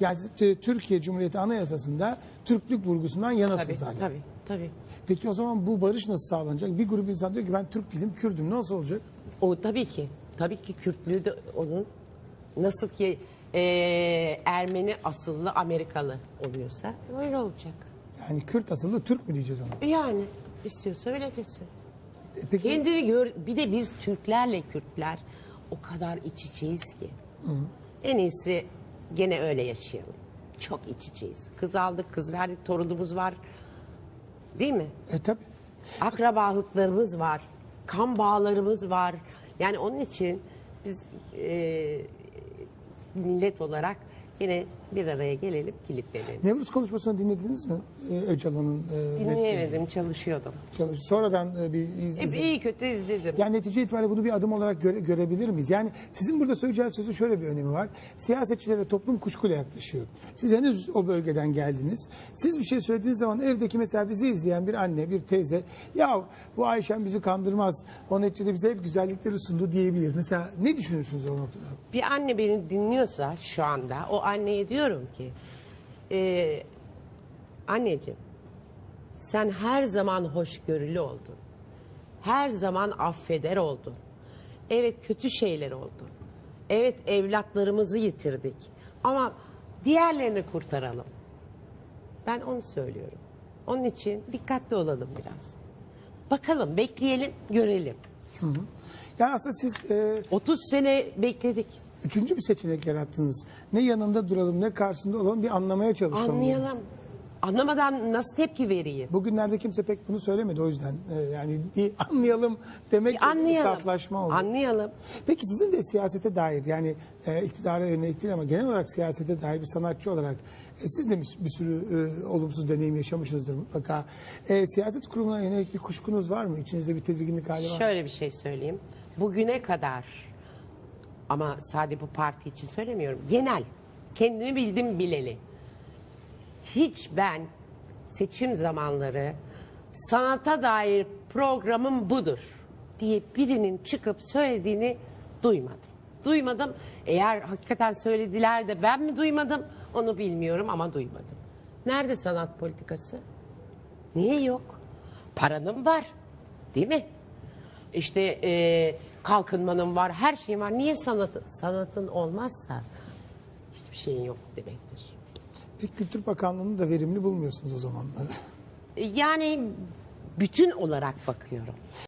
Yani Türkiye Cumhuriyeti Anayasası'nda Türklük vurgusundan yanasınız Tabii, hala. tabii, tabii. Peki o zaman bu barış nasıl sağlanacak? Bir grup insan diyor ki ben Türk değilim, Kürdüm. Nasıl olacak? O tabii ki. Tabii ki Kürtlüğü de onun nasıl ki e, Ermeni asıllı Amerikalı oluyorsa öyle olacak. Yani Kürt asıllı Türk mü diyeceğiz ona? Yani istiyorsa öyle desin. E, Peki Kendini gör. Bir de biz Türklerle Kürtler o kadar iç içeyiz ki. En iyisi gene öyle yaşayalım. Çok iç içeyiz. Kız aldık, kız verdik, torunumuz var. Değil mi? e, tabii. akrabalıklarımız var, kan bağlarımız var. Yani onun için biz e, millet olarak yine bir araya gelelim, kilitlenelim. Nevruz konuşmasını dinlediniz mi? E, Öcalan'ın e, Dinleyemedim, çalışıyordum. çalış- Sonradan e, bir iz, Hep iz- iyi kötü izledim. Yani netice itibariyle bunu bir adım olarak göre- görebilir miyiz? Yani sizin burada söyleyeceğiniz sözün şöyle bir önemi var. Siyasetçilere toplum kuşkuyla yaklaşıyor. Siz henüz o bölgeden geldiniz. Siz bir şey söylediğiniz zaman evdeki mesela bizi izleyen bir anne, bir teyze ya bu Ayşen bizi kandırmaz. O neticede bize hep güzellikleri sundu diyebilir. Mesela ne düşünürsünüz o noktada? Bir anne beni dinliyorsa şu anda o anneye diyorum ki e, anneciğim sen her zaman hoşgörülü oldun. Her zaman affeder oldun. Evet kötü şeyler oldu. Evet evlatlarımızı yitirdik. Ama diğerlerini kurtaralım. Ben onu söylüyorum. Onun için dikkatli olalım biraz. Bakalım, bekleyelim, görelim. Yani aslında siz e, 30 sene bekledik. Üçüncü bir seçenek yarattınız. Ne yanında duralım ne karşısında olalım bir anlamaya çalışalım. Anlayalım. Anlamadan nasıl tepki vereyim? Bugünlerde kimse pek bunu söylemedi o yüzden. e, yani bir anlayalım demek Bir anlayalım. saflaşma oldu. Anlayalım. Peki sizin de siyasete dair yani e, iktidara yönelik değil ama genel olarak siyasete dair bir sanatçı olarak e, siz de bir, bir sürü e, olumsuz deneyim yaşamışsınızdır mutlaka. E, siyaset kurumuna yönelik bir kuşkunuz var mı? İçinizde bir tedirginlik hali var mı? Şöyle bir şey söyleyeyim. Bugüne kadar ama sadece bu parti için söylemiyorum. Genel. Kendimi bildim bileli. Hiç ben seçim zamanları sanata dair programım budur diye birinin çıkıp söylediğini duymadım. Duymadım. Eğer hakikaten söylediler de ben mi duymadım onu bilmiyorum ama duymadım. Nerede sanat politikası? Niye yok? Paranın var. Değil mi? İşte e, kalkınmanın var, her şeyin var. Niye sanat, sanatın olmazsa hiçbir şeyin yok demektir. Peki Kültür Bakanlığı'nı da verimli bulmuyorsunuz o zaman. Yani bütün olarak bakıyorum.